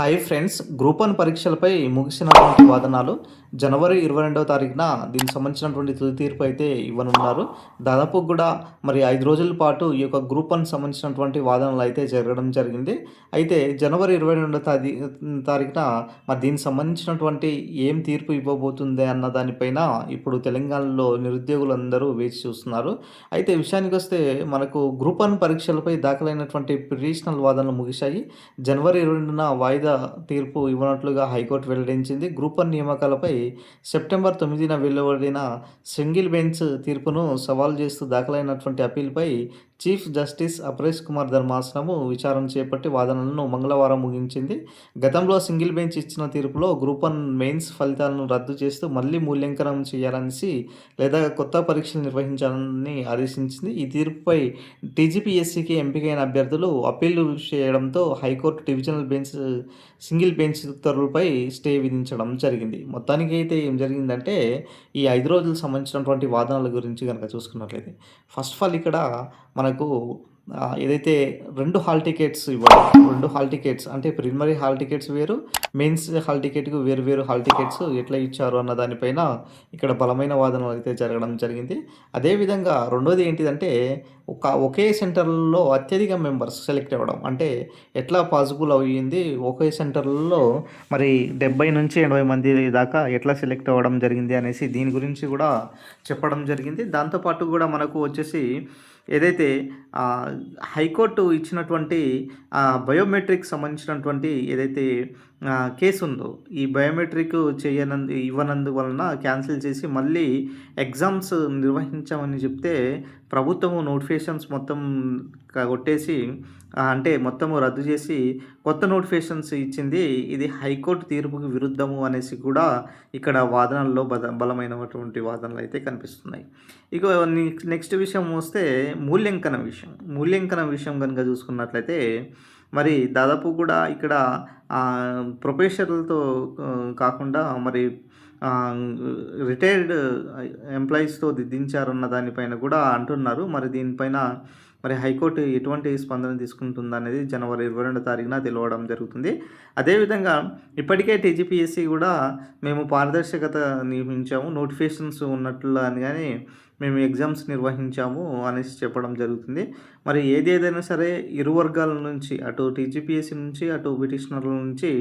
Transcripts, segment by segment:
Hi friends group one పరీక్షలపై ముగిసినటువంటి వాదనాలు. జనవరి ఇరవై రెండవ తారీఖున దీనికి సంబంధించినటువంటి తుది తీర్పు అయితే ఇవ్వనున్నారు. దాదాపు కూడా మరి ఐదు రోజుల పాటు ఈ యొక్క గ్రూప్ వన్ సంబంధించినటువంటి వాదనలు అయితే జరగడం జరిగింది. అయితే జనవరి ఇరవై రెండవ తారీ తారీఖున మరి దీనికి సంబంధించినటువంటి ఏం తీర్పు ఇవ్వబోతుంది అన్న దానిపైన ఇప్పుడు తెలంగాణలో నిరుద్యోగులందరూ వేచి చూస్తున్నారు. అయితే విషయానికి వస్తే మనకు గ్రూప్ వన్ పరీక్షలపై దాఖలైనటువంటి పిటిషనల్ వాదనలు ముగిశాయి. జనవరి ఇరవై రెండున వాయిదా తీర్పు ఇవ్వనట్లుగా హైకోర్టు వెల్లడించింది. గ్రూప్ వన్ నియామకాలపై సెప్టెంబర్ తొమ్మిదిన వెలువడిన సింగిల్ బెంచ్ తీర్పును సవాల్ చేస్తూ దాఖలైనటువంటి అప్పీల్పై చీఫ్ జస్టిస్ అపరేష్ కుమార్ ధర్మాసనము విచారణ చేపట్టి వాదనలను మంగళవారం ముగించింది. గతంలో సింగిల్ బెంచ్ ఇచ్చిన తీర్పులో గ్రూప్ వన్ మెయిన్స్ ఫలితాలను రద్దు చేస్తూ మళ్ళీ మూల్యాంకనం చేయాలనేసి లేదా కొత్త పరీక్షలు నిర్వహించాలని ఆదేశించింది. ఈ తీర్పుపై టీజీపీఎస్సీకి ఎంపికైన అభ్యర్థులు అప్పీల్ చేయడంతో high court divisional bench single bench ఉత్తర్వులపై stay విధించడం జరిగింది. మొత్తానికి అయితే ఏం జరిగిందంటే ఈ ఐదు రోజులకు సంబంధించినటువంటి వాదనల గురించి కనుక చూసుకున్నట్లయితే ఫస్ట్ ఆఫ్ ఆల్ ఇక్కడ మన మనకు ఏదైతే రెండు హాల్ టికెట్స్ ఇవ్వాలి రెండు హాల్ టికెట్స్ అంటే ప్రిలిమరీ హాల్ టికెట్స్ వేరు మెయిన్స్ హాల్ టికెట్కి వేరు వేరు హాల్ టికెట్స్ ఎట్లా ఇచ్చారు అన్న దానిపైన ఇక్కడ బలమైన వాదనలు అయితే జరగడం జరిగింది. అదేవిధంగా రెండోది ఏంటిదంటే ఒక ఒకే సెంటర్లో అత్యధిక మెంబర్స్ సెలెక్ట్ అవ్వడం. అంటే ఎట్లా పాసిబుల్ అయ్యింది ఒకే సెంటర్లో మరి డెబ్బై నుంచి ఎనభై మంది దాకా ఎట్లా సెలెక్ట్ అవ్వడం జరిగింది అనేసి దీని గురించి కూడా చెప్పడం జరిగింది. దాంతోపాటు కూడా మనకు వచ్చేసి ఏదైతే హైకోర్టు ఇచ్చినటువంటి ఆ, బయోమెట్రిక్ సంబంధించినటువంటి ఏదైతే కేసు ఉందో ఈ బయోమెట్రిక్ చేయనందు ఇవ్వనందు వలన క్యాన్సిల్ చేసి మళ్ళీ ఎగ్జామ్స్ నిర్వహించామని చెప్తే ప్రభుత్వము నోటిఫికేషన్స్ మొత్తం కొట్టేసి అంటే మొత్తము రద్దు చేసి కొత్త నోటిఫికేషన్స్ ఇచ్చింది ఇది హైకోర్టు తీర్పుకి విరుద్ధము అనేసి కూడా ఇక్కడ వాదనల్లో బల బలమైనటువంటి వాదనలు అయితే కనిపిస్తున్నాయి ఇక నెక్స్ట్ విషయం వస్తే మూల్యాంకన విషయం. మూల్యాంకన విషయం కనుక చూసుకున్నట్లయితే మరి దాదాపు కూడా ఇక్కడ ప్రొఫెషర్లతో కాకుండా మరి రిటైర్డ్ ఎంప్లాయీస్తో దిద్దించారన్న దానిపైన కూడా అంటున్నారు. మరి దీనిపైన మరి హైకోర్టు ఎటువంటి స్పందన తీసుకుంటుందనేది జనవరి ఇరవై రెండో తారీఖున తెలియడం జరుగుతుంది. అదేవిధంగా ఇప్పటికే టీజీపీఎస్సీ కూడా మేము పారదర్శకత నియమించాము నోటిఫికేషన్స్ ఉన్నట్లు అని కానీ మేము ఎగ్జామ్స్ నిర్వహించాము అనేసి చెప్పడం జరుగుతుంది. మరి ఏది ఏదైనా సరే ఇరు వర్గాల నుంచి అటు టీజీపీఎస్సీ నుంచి అటు పిటిషనర్ల నుంచి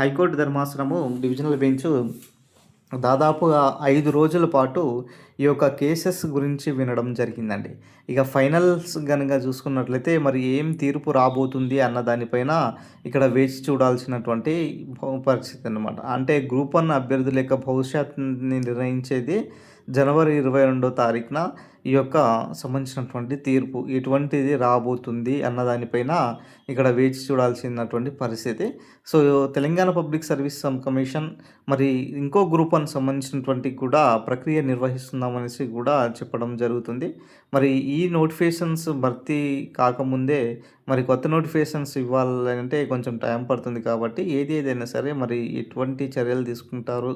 హైకోర్టు ధర్మాసనము డివిజనల్ బెంచ్ దాదాపుగా ఐదు రోజుల పాటు ఈ యొక్క కేసెస్ గురించి వినడం జరిగిందండి. ఇక ఫైనల్స్ కనుక చూసుకున్నట్లయితే మరి ఏం తీర్పు రాబోతుంది అన్న దానిపైన ఇక్కడ వేచి చూడాల్సినటువంటి పరిస్థితి అనమాట అంటే గ్రూప్ వన్ అభ్యర్థుల యొక్క భవిష్యత్తుని నిర్ణయించేది జనవరి ఇరవై రెండో తారీఖున ఈ యొక్క సంబంధించినటువంటి తీర్పు ఎటువంటిది రాబోతుంది అన్నదానిపైన ఇక్కడ వేచి చూడాల్సినటువంటి పరిస్థితి. So Telangana public service commission మరి ఇంకో గ్రూప్ అని సంబంధించినటువంటి కూడా ప్రక్రియ నిర్వహిస్తున్నామనేసి కూడా చెప్పడం జరుగుతుంది. మరి ఈ నోటిఫికేషన్స్ భర్తీ కాకముందే మరి కొత్త నోటిఫికేషన్స్ ఇవ్వాలంటే కొంచెం టైం పడుతుంది కాబట్టి ఏది ఏదైనా సరే మరి ఎటువంటి చర్యలు తీసుకుంటారు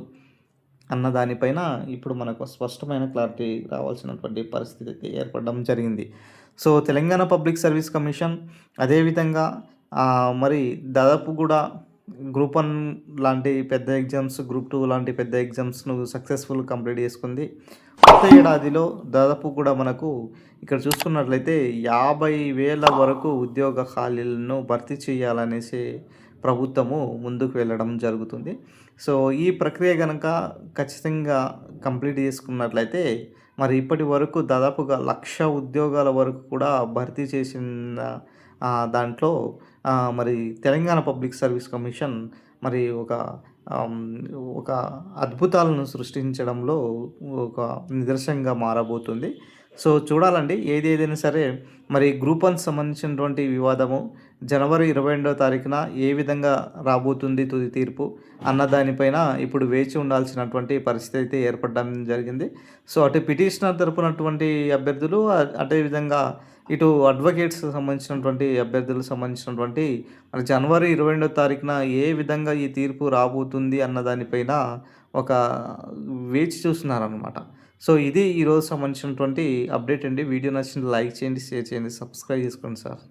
అన్న దానిపైన ఇప్పుడు మనకు స్పష్టమైన క్లారిటీ రావాల్సినటువంటి పరిస్థితి అయితే ఏర్పడడం జరిగింది. So Telangana public service commission అదేవిధంగా మరి దాదాపు కూడా గ్రూప్ వన్ లాంటి పెద్ద ఎగ్జామ్స్ గ్రూప్ టూ లాంటి పెద్ద ఎగ్జామ్స్ను సక్సెస్ఫుల్ కంప్లీట్ చేసుకుంది. కొత్త ఏడాదిలో దాదాపు కూడా మనకు ఇక్కడ చూసుకున్నట్లయితే యాభై వేల వరకు ఉద్యోగ ఖాళీలను భర్తీ చేయాలనేసి ప్రభుత్వము ముందుకు వెళ్ళడం జరుగుతుంది. సో ఈ ప్రక్రియ కనుక ఖచ్చితంగా కంప్లీట్ చేసుకున్నట్లయితే మరి ఇప్పటి వరకు దాదాపుగా లక్ష ఉద్యోగాల వరకు కూడా భర్తీ చేసిన దాంట్లో మరి తెలంగాణ పబ్లిక్ సర్వీస్ కమిషన్ మరి ఒక ఒక అద్భుతాలను సృష్టించడంలో ఒక నిదర్శనంగా మారబోతుంది. సో చూడాలండి ఏది ఏదైనా సరే మరి గ్రూప్ వన్ సంబంధించినటువంటి వివాదము జనవరి ఇరవై రెండవ తారీఖున ఏ విధంగా రాబోతుంది తుది తీర్పు అన్న దానిపైన ఇప్పుడు వేచి ఉండాల్సినటువంటి పరిస్థితి అయితే ఏర్పడడం జరిగింది. సో అటు పిటిషనర్ తరపునటువంటి అభ్యర్థులు అదేవిధంగా ఇటు అడ్వకేట్స్ సంబంధించినటువంటి అభ్యర్థులకు సంబంధించినటువంటి మరి జనవరి ఇరవై రెండవ తారీఖున ఏ విధంగా ఈ తీర్పు రాబోతుంది అన్న దానిపైన ఒక వేచి చూస్తున్నారనమాట సో ఇది ఈరోజు సంబంధించినటువంటి అప్డేట్ అండి. వీడియో నచ్చింది లైక్ చేయండి షేర్ చేయండి సబ్స్క్రైబ్ చేసుకోండి సార్.